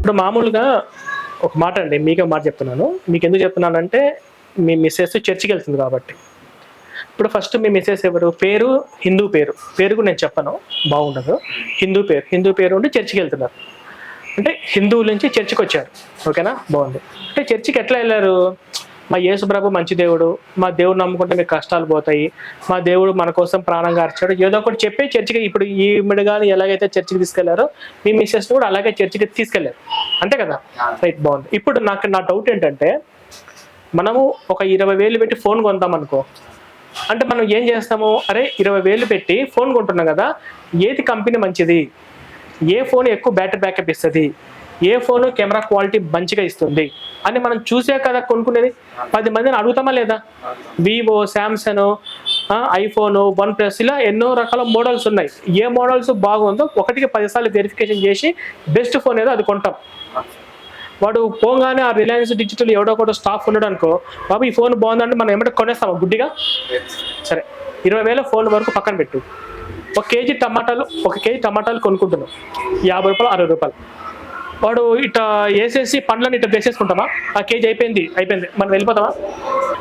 ఇప్పుడు మామూలుగా ఒక మాట అండి మీకే మాట చెప్తున్నాను. మీకు ఎందుకు చెప్తున్నానంటే మీ మిస్సెస్ చర్చికి వెళ్తుంది కాబట్టి. ఇప్పుడు ఫస్ట్ మీ మిస్సెస్ ఎవరు? పేరు హిందూ పేరు. పేరు కూడా నేను చెప్పను బాగుండదు. హిందూ పేరు హిందూ పేరు ఉండి చర్చికి వెళ్తున్నారు. అంటే హిందువుల నుంచి చర్చికి వచ్చారు. ఓకేనా? బాగుంది. అంటే చర్చికి ఎట్లా వెళ్ళారు? మా యేసు ప్రభు మంచి దేవుడు. మా దేవుడు నమ్ముకుంటే మీకు కష్టాలు పోతాయి. మా దేవుడు మన కోసం ప్రాణం కార్చాడు ఏదో ఒకటి చెప్పి చర్చికి ఇప్పుడు ఈ మిడగాని ఎలాగైతే చర్చికి తీసుకెళ్ళారో మీ మిస్సెస్ కూడా అలాగే చర్చికి తీసుకెళ్ళారు. అంతే కదా? రైట్ బాగుంది. ఇప్పుడు నాకు నా డౌట్ ఏంటంటే మనము ఒక ఇరవై వేలు పెట్టి ఫోన్ కొందాం అనుకో. అంటే మనం ఏం చేస్తాము? అరే ఇరవై వేలు పెట్టి ఫోన్ కొంటున్నాం కదా ఏది కంపెనీ మంచిది? ఏ ఫోన్ ఎక్కువ బ్యాటరీ బ్యాకప్ ఇస్తుంది? ఏ ఫోను కెమెరా క్వాలిటీ మంచిగా ఇస్తుంది? అని మనం చూసే కదా కొనుక్కునేది. పది మందిని అడుగుతామా లేదా? Vivo Samsung iPhone one plus ఇలా ఎన్నో రకాల మోడల్స్ ఉన్నాయి. ఏ మోడల్స్ బాగుందో ఒకటికి పదిసార్లు వెరిఫికేషన్ చేసి బెస్ట్ ఫోన్ ఏదో అది కొంటాం. వాడు పోగానే ఆ రిలయన్స్ డిజిటల్ ఎవడో కూడా స్టాఫ్ ఉన్నాడు అనుకో బాబు ఈ ఫోన్ బాగుందంటే మనం ఏమంటే కొనేస్తామా గుడ్డిగా? సరే ఇరవై వేల ఫోన్ వరకు పక్కన పెట్టు. ఒక కేజీ టమాటాలు ఒక కేజీ టమాటాలు కొనుక్కుంటున్నాం. యాభై రూపాయలు అరవై రూపాయలు. వాడు ఇట వేసేసి పండ్లను ఇట్లా వేసేసుకుంటామా? ఆ కేజీ అయిపోయింది అయిపోయింది. మనం వెళ్ళిపోతామా?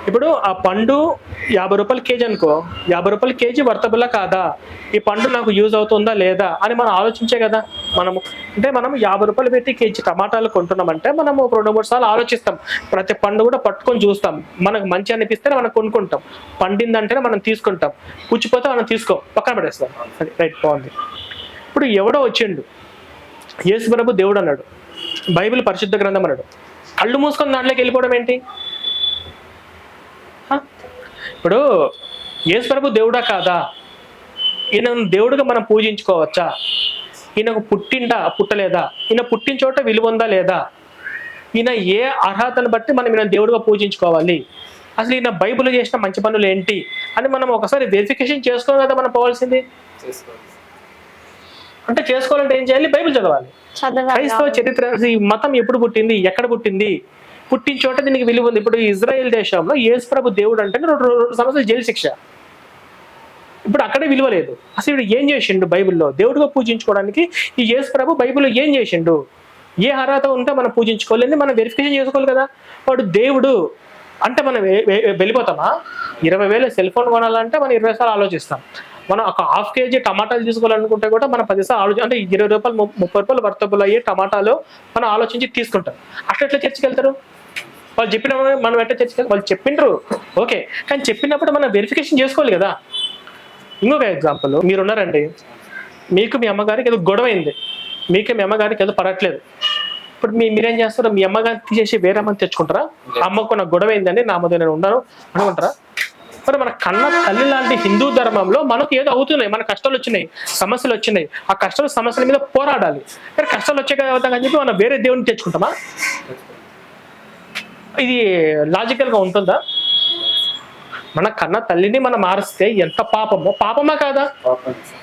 ఇప్పుడు ఆ పండు యాభై రూపాయలు కేజీ అనుకో యాభై రూపాయలు కేజీ వర్తబుల్లా కాదా? ఈ పండు నాకు యూజ్ అవుతుందా లేదా? అని మనం ఆలోచించే కదా మనము. అంటే మనం యాభై రూపాయలు పెట్టి కేజీ టమాటాలు కొంటున్నామంటే మనము రెండు మూడు సార్లు ఆలోచిస్తాం. ప్రతి పండు కూడా పట్టుకొని చూస్తాం. మనకు మంచి అనిపిస్తే మనం కొనుక్కుంటాం. పండిందంటేనే మనం తీసుకుంటాం. పుచ్చిపోతే మనం తీసుకో. పక్కన పడేస్తాం. రైట్ బాగుంది. ఇప్పుడు ఎవడో వచ్చిండు. యేసు ప్రభు దేవుడు అన్నాడు బైబిల్ పరిశుద్ధ గ్రంథం అన్నాడు. కళ్ళు మూసుకొని దాంట్లోకి వెళ్ళిపోవడం ఏంటి? ఇప్పుడు యేసు ప్రభు దేవుడా కాదా? ఈయన దేవుడిగా మనం పూజించుకోవచ్చా? ఈయనకు పుట్టిండా పుట్టలేదా? ఈయన పుట్టిన చోట విలువ ఉందా లేదా? ఈయన ఏ అర్హతను బట్టి మనం ఈయన దేవుడిగా పూజించుకోవాలి? అసలు ఈయన బైబుల్ చేసిన మంచి పనులు ఏంటి? అని మనం ఒకసారి వెరిఫికేషన్ చేసుకోవాలి కదా మనం పోవాల్సింది? అంటే చేసుకోవాలంటే ఏం చేయాలి? బైబిల్ చదవాలి. క్రైస్తవ చరిత్ర ఈ మతం ఎప్పుడు పుట్టింది? ఎక్కడ పుట్టింది? పుట్టిన చోట దీనికి విలువ ఉంది. ఇప్పుడు ఇజ్రాయెల్ దేశంలో యేసు ప్రభు దేవుడు అంటే రెండు రెండు సంవత్సరాలు జైలు శిక్ష. ఇప్పుడు అక్కడే విలువ లేదు. అసలు ఇప్పుడు ఏం చేసిండు బైబిల్లో? దేవుడిగా పూజించుకోవడానికి ఈ యేసు ప్రభు బైబిల్లో ఏం చేసిండు? ఏ అర్హత ఉంటే మనం పూజించుకోలేదు మనం వెరిఫికేషన్ చేసుకోవాలి కదా. వాడు దేవుడు. అంటే మనం వెళ్ళిపోతామా? ఇరవై వేల సెల్ ఫోన్ కొనాలంటే మనం ఇరవై సార్లు ఆలోచిస్తాం. మనం ఒక హాఫ్ కేజీ టమాటాలు తీసుకోవాలనుకుంటే కూడా మనం పదిసార్లు ఆలోచి అంటే ఇరవై రూపాయలు ముప్పై రూపాయలు వర్తబుల్ అయ్యే టమాటాలు మనం ఆలోచించి తీసుకుంటాం. అట్లా ఎట్లా చర్చికి వెళ్తారు వాళ్ళు చెప్పిన మనం ఎట్లా చర్చికి వెళ్తాం వాళ్ళు చెప్పిండ్రు ఓకే. కానీ చెప్పినప్పుడు మనం వెరిఫికేషన్ చేసుకోవాలి కదా. ఇంకొక ఎగ్జాంపుల్ మీరు ఉన్నారండి. మీకు మీ అమ్మగారికి ఏదో గొడవ అయింది. మీకు మీ అమ్మగారికి ఏదో పడట్లేదు. ఇప్పుడు మీ మీరేం చేస్తారు? మీ అమ్మగారిని తీసేసి వేరే అమ్మని తెచ్చుకుంటారా? అమ్మకు నాకు గొడవ అయిందండి నా మధ్య నేను ఉన్నాను. అనుకుంటారా మరి మన కన్న తల్లి లాంటి హిందూ ధర్మంలో మనకు ఏదో అవుతున్నాయి మన కష్టాలు వచ్చినాయి సమస్యలు వచ్చినాయి. ఆ కష్టాలు సమస్యల మీద పోరాడాలి. మరి కష్టాలు వచ్చాయి కదా అని చెప్పి మనం వేరే దేవుడిని తెచ్చుకుంటామా? ఇది లాజికల్గా ఉంటుందా? మన కన్న తల్లిని మనం మారిస్తే ఎంత పాపమో పాపమా కాదా?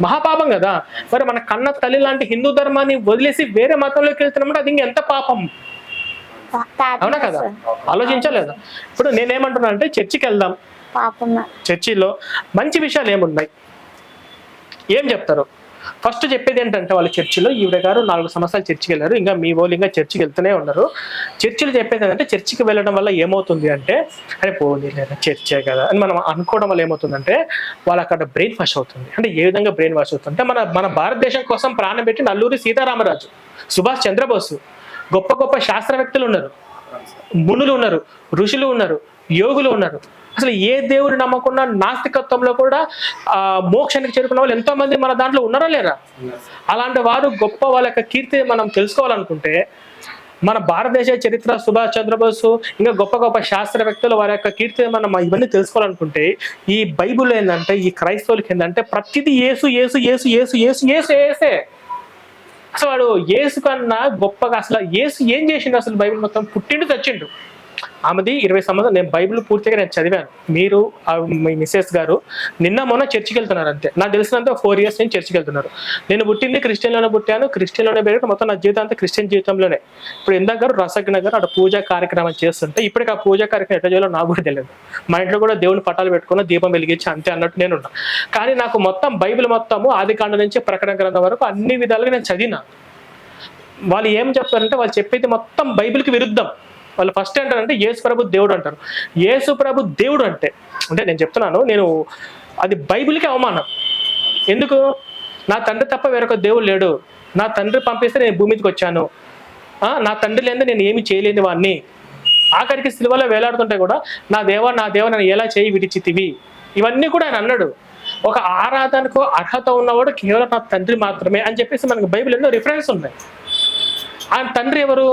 మహాపాపం కదా. మరి మన కన్న తల్లి లాంటి హిందూ ధర్మాన్ని వదిలేసి వేరే మతంలోకి వెళ్తున్నామంటే అది ఇంకెంత పాపం? అవునా కదా? ఆలోచించలేదా? ఇప్పుడు నేనేమంటున్నా అంటే చర్చికి వెళ్దాం. పాపమే. చర్చిలో మంచి విషయాలు ఏమున్నాయి? ఏం చెప్తారు? ఫస్ట్ చెప్పేది ఏంటంటే వాళ్ళ చర్చిలో ఈవిడ గారు నాలుగు సంవత్సరాలు చర్చికి వెళ్ళారు. ఇంకా మీ వాళ్ళు ఇంకా చర్చికి వెళ్తూనే ఉన్నారు. చర్చిలు చెప్పేది ఏంటంటే చర్చికి వెళ్ళడం వల్ల ఏమవుతుంది అంటే అరే పోనీ లేదా చర్చే కదా అని మనం అనుకోవడం వల్ల ఏమవుతుందంటే వాళ్ళు అక్కడ బ్రెయిన్ వాష్ అవుతుంది. అంటే ఏ విధంగా బ్రెయిన్ వాష్ అవుతుంది? అంటే మన మన భారతదేశం కోసం ప్రాణం పెట్టి నల్లూరి సీతారామరాజు సుభాష్ చంద్రబోసు గొప్ప గొప్ప శాస్త్రవేత్తలు ఉన్నారు. మునులు ఉన్నారు ఋషులు ఉన్నారు యోగులు ఉన్నారు. అసలు ఏ దేవుని నమ్మకున్న నాస్తికత్వంలో కూడా ఆ మోక్షానికి చేరుకున్న వాళ్ళు ఎంతో మంది మన దాంట్లో ఉన్నారా లేరా? అలాంటి వారు గొప్ప వాళ్ళ యొక్క కీర్తి మనం తెలుసుకోవాలనుకుంటే మన భారతదేశ చరిత్ర సుభాష్ చంద్రబోసు ఇంకా గొప్ప గొప్ప శాస్త్రవేత్తలు వారి యొక్క కీర్తి మనం ఇవన్నీ తెలుసుకోవాలనుకుంటే ఈ బైబుల్ ఏంటంటే ఈ క్రైస్తవులకి ఏంటంటే ప్రతిదీ ఏసు ఏసు ఏసు ఏసు ఏసు ఏసు ఏసే అసలు వాడు ఏసు కన్నా గొప్పగా అసలు ఏసు ఏం చేసిండు అసలు బైబిల్ మొత్తం? పుట్టిండు తెచ్చిండు ఆమెది ఇరవై సంవత్సరాలు నేను బైబిల్ పూర్తిగా నేను చదివాను. మీరు మీ మిస్సెస్ గారు నిన్న మొన్న చర్చికి వెళ్తున్నారు అంతే. నాకు తెలిసినంత ఫోర్ ఇయర్స్ నుంచి చర్చికి వెళ్తున్నారు నేను పుట్టింది క్రిస్టియన్లోనే పుట్టాను. క్రిస్టియన్లోనే పెరిగి మొత్తం నా జీవితం అంతా క్రిస్టియన్ జీవితంలోనే. ఇప్పుడు ఇందాక గారు రసజ్ఞ గారు అక్కడ పూజా కార్యక్రమం చేస్తుంటే ఇప్పటికి ఆ పూజా కార్యక్రమం ఎట్లా చేయాలో నాకు కూడా తెలియదు. మా ఇంట్లో కూడా దేవుని పటాలు పెట్టుకుని దీపం వెలిగించి అంతే అన్నట్టు నేను కానీ నాకు మొత్తం బైబిల్ మొత్తము ఆది కాండ నుంచి ప్రకటన గ్రంథం వరకు అన్ని విధాలుగా నేను చదివినా. వాళ్ళు ఏం చెప్తారంటే వాళ్ళు చెప్పేది మొత్తం బైబిల్కి విరుద్ధం. వాళ్ళు ఫస్ట్ ఏంటంటే యేసు ప్రభు దేవుడు అంటారు. యేసు ప్రభు దేవుడు అంటే అంటే నేను చెప్తున్నాను నేను అది బైబిల్కి అవమానం. ఎందుకు? నా తండ్రి తప్ప వేరొక దేవుడు లేడు. నా తండ్రి పంపిస్తే నేను భూమి మీదకి వచ్చాను. నా తండ్రి లేని నేను ఏమి చేయలేని వాడిని ఆఖరికి సిలువలో వేలాడుతుంటే కూడా నా దేవ నా దేవ నన్ను ఎలా చేయి విడిచితివి? ఇవన్నీ కూడా ఆయన అన్నాడు. ఒక ఆరాధనకు అర్హత ఉన్నవాడు కేవలం నా తండ్రి మాత్రమే అని చెప్పేసి మనకు బైబిల్ ఎన్నో రిఫరెన్స్ ఉన్నాయి. ఆయన తండ్రి ఎవరు?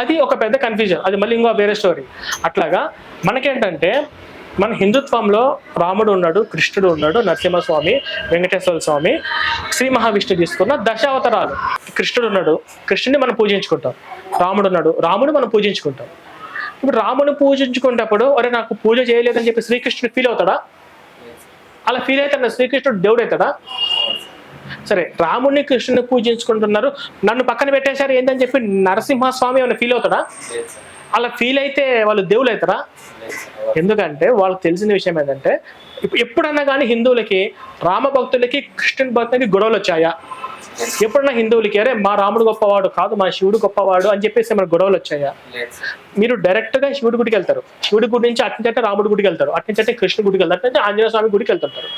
అది ఒక పెద్ద కన్ఫ్యూజన్ అది మళ్ళీ ఇంకో వేరే స్టోరీ అట్లాగా మనకేంటంటే మన హిందుత్వంలో రాముడు ఉన్నాడు కృష్ణుడు ఉన్నాడు నరసింహస్వామి వెంకటేశ్వర స్వామి శ్రీ మహావిష్ణు తీసుకున్న దశావతారాలు. కృష్ణుడు ఉన్నాడు కృష్ణుని మనం పూజించుకుంటాం. రాముడు ఉన్నాడు రాముడు మనం పూజించుకుంటాం. ఇప్పుడు రాముని పూజించుకునేటప్పుడు అరే నాకు పూజ చేయలేదని చెప్పి శ్రీకృష్ణుడు ఫీల్ అవుతాడా? అలా ఫీల్ అవుతాడు. శ్రీకృష్ణుడు దేవుడు అవుతాడా సరే రాముడిని కృష్ణుని పూజించుకుంటున్నారు. నన్ను పక్కన పెట్టేశారు ఏందని చెప్పి నరసింహస్వామి ఏమైనా ఫీల్ అవుతాడా? అలా ఫీల్ అయితే వాళ్ళు దేవుళ్ళు అవుతారా? ఎందుకంటే వాళ్ళకి తెలిసిన విషయం ఏంటంటే ఇప్పుడు ఎప్పుడన్నా కానీ హిందువులకి రామ భక్తులకి కృష్ణుని భక్తులకి గొడవలు వచ్చాయా? ఎప్పుడన్నా హిందువులకి అరే మా రాముడు గొప్పవాడు కాదు మా శివుడు గొప్పవాడు అని చెప్పేసి మన గొడవలు వచ్చాయా? మీరు డైరెక్ట్గా శివుడి గుడికి వెళ్తారు. శివుడి గుడి నుంచి అట్నుంచంటే రాముడి గుడికి వెళ్తారు. అట్నుంచంటే కృష్ణ గుడికి వెళ్తారు. అట్నుంచి ఆంజనేయ స్వామి గుడికి వెళ్తుంటారు.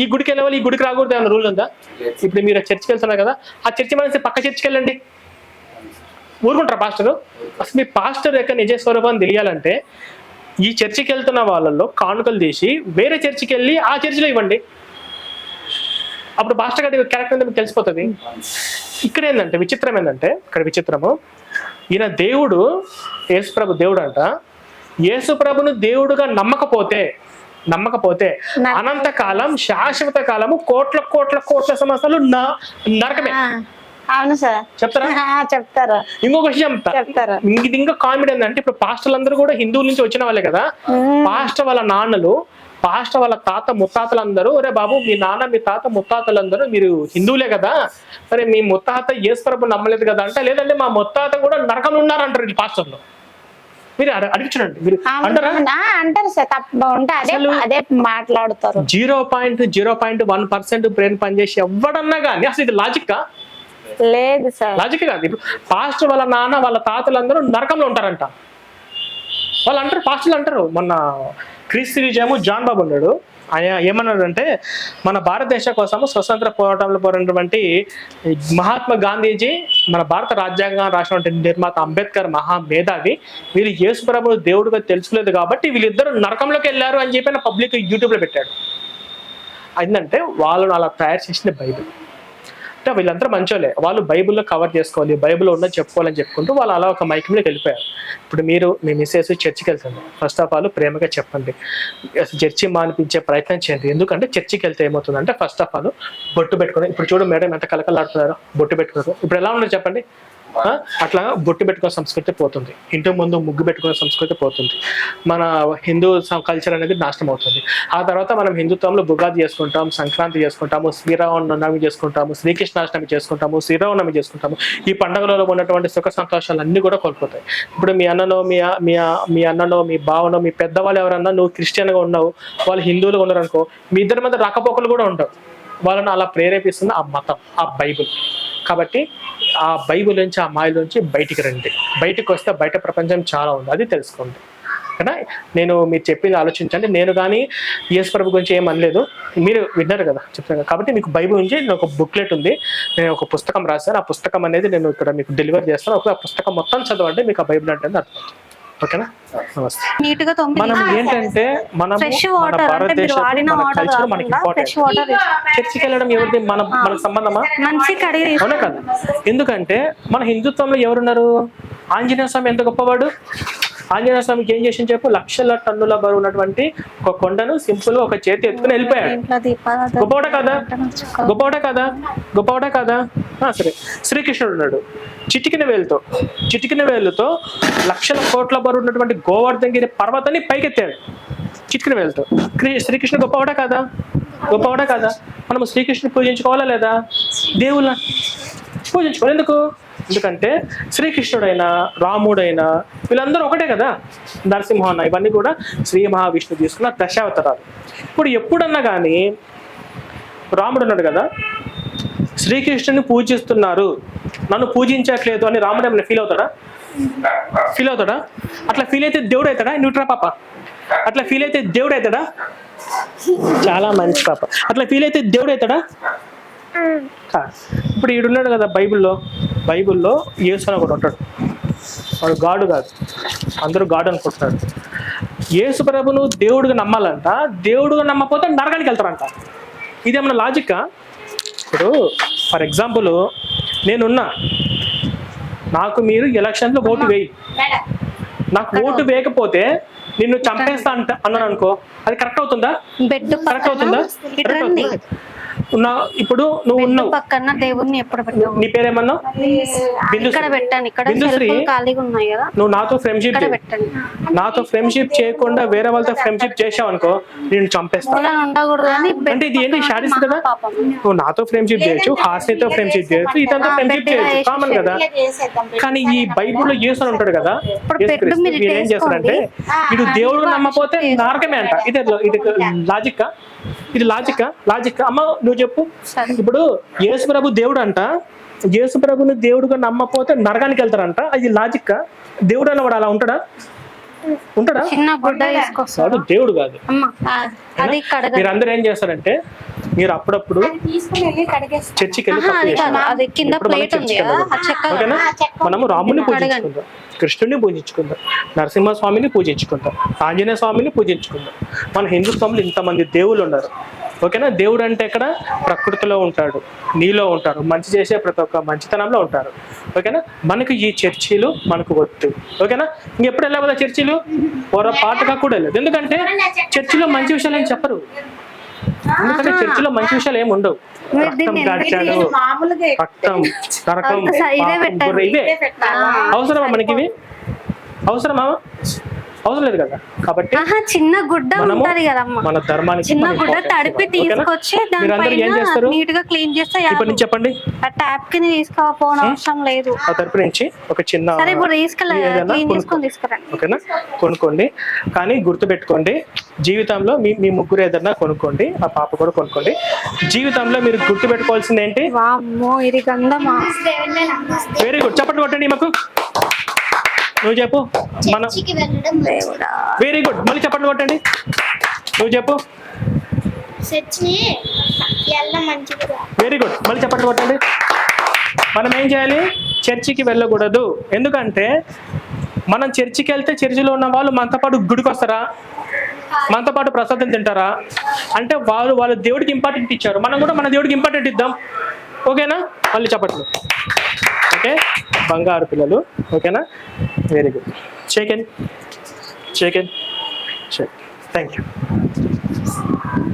ఈ గుడికి వెళ్ళవాలి వాళ్ళు ఈ గుడికి రాకూడదు ఏమైనా రూల్ ఉందా? ఇప్పుడు మీరు చర్చికి వెళ్తున్నారు కదా ఆ చర్చి మనసి పక్క చర్చికి వెళ్ళండి. ఊరుకుంటారా పాస్టర్ అసలు మీ పాస్టర్ యొక్క నిజ స్వరూపం తెలియాలంటే ఈ చర్చికి వెళ్తున్న వాళ్ళల్లో కానుకలు తీసి వేరే చర్చికి వెళ్ళి ఆ చర్చిలో ఇవ్వండి. అప్పుడు పాస్టర్ గారి క్యారెక్టర్ ఏంటో మీకు తెలిసిపోతుంది. ఇక్కడ ఏంటంటే విచిత్రం ఏంటంటే ఇక్కడ విచిత్రము. ఈయన దేవుడు యేసుప్రభు దేవుడు అంట యేసుప్రభును దేవుడుగా నమ్మకపోతే నమ్మకపోతే నరకం. అనంతకాలం శాశ్వత కాలము కోట్ల కోట్ల కోట్ల న- నరకమే. అవును సార్. చెప్తారా? చెప్తారు. ఇంకొక విషయం చెప్తా. చెప్తారు. ఇది ఇంకా కామెడీ ఏంటంటే ఇప్పుడు పాస్టర్లు అందరూ కూడా హిందువుల నుంచి వచ్చిన వాళ్ళే కదా. పాస్టర్ వాళ్ళ నాన్నలు పాస్టర్ వాళ్ళ తాత ముత్తాతలందరూ ఒరే బాబు మీ నాన్న మీ తాత ముత్తాతలందరూ మీరు హిందువులే కదా. సరే మీ ముత్తాత యేసుప్రభు నమ్మలేదు కదా అంటే లేదంటే మా ముత్తాత కూడా నరకంలో ఉన్నారంటారు పాస్టర్లు. మీరు అడ- అడిగించండి. మీరు అంటారా? ఆ, అంటారు సార్. తప్ప ఉంటే అదే అసలు- అదే మాట్లాడుతారు. Zero point zero point one percent brain పనిచేసి ఎవడన్నా కానీ అసలు ఇది లాజిక్ లేదు సార్. లాజిక్ కాదు ఇప్పుడు పాస్టర్ వాళ్ళ నాన్న వాళ్ళ తాతలందరూ నరకంలో ఉంటారంట. వాళ్ళు అంటారు పాస్టర్లు అంటారు. మొన్న క్రీస్తు విజయము జాన్ బాబు ఉన్నాడు. ఆయన ఏమన్నాడంటే మన భారతదేశ కోసము స్వతంత్ర పోరాటంలో పోయినటువంటి మహాత్మా గాంధీజీ మన భారత రాజ్యాంగం రాసినటువంటి నిర్మాత అంబేద్కర్ మహా మేధావి వీళ్ళు యేసు ప్రభు దేవుడుగా తెలుసుకోలేదు కాబట్టి వీళ్ళిద్దరు నరకంలోకి వెళ్ళారు అని చెప్పి పబ్లిక్ యూట్యూబ్లో పెట్టాడు. ఏంటంటే వాళ్ళను అలా తయారు చేసిన బైబిల్. అంటే వీళ్ళంతా మంచోలే వాళ్ళు బైబిల్లో కవర్ చేసుకోవాలి బైబిల్లో ఉన్న చెప్పుకోవాలని చెప్పుకుంటూ వాళ్ళు అలా ఒక మైక్ మీద వెళ్ళిపోయారు. ఇప్పుడు మీరు మీ మిస్సెస్ చర్చికి వెళ్తుంది. ఫస్ట్ ఆఫ్ ఆల్ ప్రేమగా చెప్పండి. చర్చి మానిపించే ప్రయత్నం చేయండి. ఎందుకంటే చర్చికి వెళ్తే ఏమవుతుందంటే ఫస్ట్ ఆఫ్ ఆల్ బొట్టు పెట్టుకుని ఇప్పుడు చూడు మేడం ఎంత కలకలాడుతున్నారు బొట్టు పెట్టుకున్నారు ఇప్పుడు ఎలా ఉన్నారు చెప్పండి? అట్లా బొట్టు పెట్టుకునే సంస్కృతి పోతుంది. ఇంటి ముందు ముగ్గు పెట్టుకునే సంస్కృతి పోతుంది. మన హిందూ కల్చర్ అనేది నాశనం అవుతుంది. ఆ తర్వాత మనం హిందుత్వంలో బుగాది చేసుకుంటాం సంక్రాంతి చేసుకుంటాము శ్రీరామనవమి చేసుకుంటాము శ్రీకృష్ణాష్టమి చేసుకుంటాము శ్రీరామనవమి చేసుకుంటాము. ఈ పండుగలలో ఉన్నటువంటి సుఖ సంతోషాలు అన్నీ కూడా కోల్పోతాయి. ఇప్పుడు మీ అన్నలో మీ మీ మీ అన్నలో మీ భావనలో మీ పెద్దవాళ్ళు ఎవరన్నా నువ్వు క్రిస్టియన్గా ఉన్నావు వాళ్ళు హిందువులుగా ఉన్నారనుకో మీ ఇద్దరి మధ్య రాకపోకలు కూడా ఉండవు. వాళ్ళని అలా ప్రేరేపిస్తుంది ఆ మతం ఆ బైబుల్. కాబట్టి ఆ బైబుల్ నుంచి ఆ మాయల నుంచి బయటికి రండి. బయటికి వస్తే బయట ప్రపంచం చాలా ఉంది అది తెలుసుకోండి. కదా? నేను మీరు చెప్పింది ఆలోచించండి. నేను కానీ యేసు ప్రభు గురించి ఏం అనలేదు. మీరు విన్నారు కదా చెప్తాను కాబట్టి మీకు బైబిల్ నుంచి నేను ఒక బుక్లెట్ ఉంది. నేను ఒక పుస్తకం రాశాను. ఆ పుస్తకం అనేది నేను ఇక్కడ మీకు డెలివర్ చేస్తాను. ఒక పుస్తకం మొత్తం చదవండి మీకు ఆ బైబిల్ అంటే అర్థం ఓకేనా? నమస్తే. నీట్గా మనం ఏంటంటే మనం ఫ్రెష్ మన వాటర్ అంటే మీరు భారతదేశం వాటర్ కల్చర్ మనకి ఇంపార్టెంట్ వాటర్ చర్చికి వెళ్ళడం ఎవరిది? మన మనకు సంబంధమా? అవునా కదా. ఎందుకంటే మన హిందుత్వంలో ఎవరున్నారు? ఆంజనేయ స్వామి ఎంత గొప్పవాడు? ఆంజనేయ స్వామికి ఏం చేసి చెప్పు? లక్షల టన్నుల బరువు ఉన్నటువంటి ఒక కొండను సింపుల్గా ఒక చేతి ఎత్తుకుని వెళ్ళిపోయాడు. గొప్పవాడ కదా? గొప్పవాడ కదా? గొప్పవాడ కదా? ఆ, సరే. శ్రీకృష్ణుడు ఉన్నాడు. చిటికిన వేలుతో చిటికిన వేలుతో లక్షల కోట్ల బరువు ఉన్నటువంటి గోవర్ధనగిరి పర్వతాన్ని పైకెత్తాడు. చిటికిన వేలుతో. శ్రీకృష్ణ గొప్పవాడ కదా? గొప్పవాడ కదా? మనం శ్రీకృష్ణుని పూజించుకోవాలా లేదా? దేవుళ్ళ పూజించుకోవాలి ఎందుకు ఎందుకంటే శ్రీకృష్ణుడైనా రాముడైనా వీళ్ళందరూ ఒకటే కదా? నరసింహన్న ఇవన్నీ కూడా శ్రీ మహావిష్ణువు తీసుకున్న దశావతారాలు. ఇప్పుడు ఎప్పుడన్నా కానీ రాముడు ఉన్నాడు కదా? శ్రీకృష్ణుని పూజిస్తున్నారు. నన్ను పూజించట్లేదు అని రాముడు ఏమైనా ఫీల్ అవుతాడా? ఫీల్ అవుతాడా? అట్లా ఫీల్ అయితే దేవుడు అవుతాడా? న్యూట్రా పాప? అట్లా ఫీల్ అయితే దేవుడు అవుతాడా? చాలా మంచి పాప. అట్లా ఫీల్ అయితే దేవుడు అవుతాడా? ఇప్పుడు ఈడున్నాడు కదా బైబిల్లో బైబిల్లో యేసు అని ఒకడు ఉంటాడు. వాడు గాడు కాదు. అందరూ గాడు అనుకుంటున్నాడు యేసు ప్రభును దేవుడిగా నమ్మాలంట. దేవుడుగా నమ్మకపోతే నరకానికి వెళ్తారంట. ఇదేమన్నా లాజిక్కా? ఇప్పుడు ఫర్ ఎగ్జాంపుల్ నేనున్నా. నాకు మీరు ఎలక్షన్లో ఓటు వేయి. నాకు ఓటు వేయకపోతే నిన్ను చంపేస్తా అంట అన్నాను అనుకో అది కరెక్ట్ అవుతుందా? కరెక్ట్ అవుతుందా? ఉన్న ఇప్పుడు నువ్వు ఉన్నావు. పక్కన దేవుడిని ఎప్పుడు పెట్టావు? నీ పేరేమన్నావు ఇక్కడ పెట్టాను. ఇక్కడ ఖాళీగా ఉన్నాయి కదా. నువ్వు నాతో ఫ్రెండ్షిప్ నాతో ఫ్రెండ్షిప్ చేయకుండా వేరే వాళ్ళతో ఫ్రెండ్షిప్ చేసావు అనుకో నేను చంపేస్తా. ఇలా ఉండకూడదు కానీ bed అంటే ఇది ఏంటి? కదా. నువ్వు నాతో ఫ్రెండ్షిప్ చేయొచ్చు హాస్నితో ఫ్రెండ్షిప్ చేయొచ్చు ఇతనితో ఫ్రెండ్షిప్ చేయొచ్చు. కామన్ కదా? కానీ ఈ బైబిల్లో యేసు ఉంటాడు కదా? వీడు ఏం చేస్తాడంటే ఇది దేవుడు నమ్మపోతే నరకమే అంట. ఇది ఇది లాజిక్ ఇది లాజిక్ లాజిక్ అమ్మ నువ్వు చెప్పు. ఇప్పుడు యేసు ప్రభు దేవుడు అంట యేసు ప్రభుని దేవుడుగా నమ్మపోతే నరకానికి వెళ్తారంట. అది లాజిక్ దేవుడు అన్నవాడు అలా ఉంటాడా? ఉంటాడా? చిన్న గుడ్డ దేవుడు కాదు. అమ్మ అది కడగ మీరు అందరూ ఏం చేస్తారంటే మీరు అప్పుడప్పుడు చర్చికి వెళ్ళి అది కాదు కింద ప్లేట్ ఉంది కదా ఓకేనా? మనము రాముని. పూజించుకుందాం. కృష్ణుని పూజించుకుందాం. నరసింహ స్వామిని పూజించుకుందాం. ఆంజనేయ స్వామిని పూజించుకుందాం. మన హిందుత్వంలో ఇంతమంది దేవుళ్ళు ఉన్నారు ఓకేనా? దేవుడు అంటే ఎక్కడ? ప్రకృతిలో ఉంటాడు. నీలో ఉంటారు మంచి చేసే ప్రతి ఒక్క మంచితనంలో ఉంటారు. ఓకేనా? మనకు ఈ చర్చిలు మనకు వద్దు. ఓకేనా? ఇంకెప్పుడు వెళ్ళాలి చర్చిలు? పొరపాటుగా కూడా వెళ్ళదు. ఎందుకంటే చర్చిలో మంచి విషయాలు ఏం చెప్పరు. ఎందుకంటే చర్చిలో మంచి విషయాలు ఏమి ఉండవు. రక్తం రక్తం? అవసరమా మనకి ఇవి? అవసరమా? అవసరం లేదు కదా. కాబట్టి చిన్న గుడ్డ ఉంటది కదమ్మా. మన ధర్మానికి చిన్న గుడ్డ తడిపి? తీసుకొచ్చి మీరందరూ ఏం చేస్తారు? దానిపైన నీట్గా క్లీన్ చేస్తే ఇప్పటి. నుంచి చెప్పండి. ఆ ట్యాప్ కింద తీసుకోకపోవడం అవసరం లేదు. ఆ తరపు నుంచి ఒక చిన్న సరే ఇప్పుడు తీసుకురండి. ఓకేనా కొనుక్కోండి. కానీ గుర్తుపెట్టుకోండి జీవితంలో మీ మీ ముగ్గురు ఏదైనా కొనుక్కోండి ఆ పాప కూడా కొనుక్కోండి. జీవితంలో మీరు గుర్తుపెట్టుకోవాల్సింది ఏంటి? వామ్మో ఇది గంధమా? వెరీ గుడ్ చప్పట్లు కొట్టండి మాకు నువ్వు చెప్పు. మనం వెరీ గుడ్ మళ్ళీ చప్పట్లు కొట్టండి. నువ్వు చెప్పు. వెరీ గుడ్ మళ్ళీ చప్పట్లు కొట్టండి. మనం ఏం చేయాలి? చర్చికి వెళ్ళకూడదు. ఎందుకంటే మనం చర్చికి వెళ్తే చర్చిలో ఉన్న వాళ్ళు మనతో పాటు గుడికి వస్తారా మనతో పాటు ప్రసాదం తింటారా? అంటే వాళ్ళు వాళ్ళ దేవుడికి ఇంపార్టెంట్ ఇచ్చారు. మనం కూడా మన దేవుడికి ఇంపార్టెంట్ ఇద్దాం. ఓకేనా మళ్ళీ చప్పట్లు. ఓకే? బంగారు పిల్లలు. ఓకేనా? Very good shaken shaken shake thank you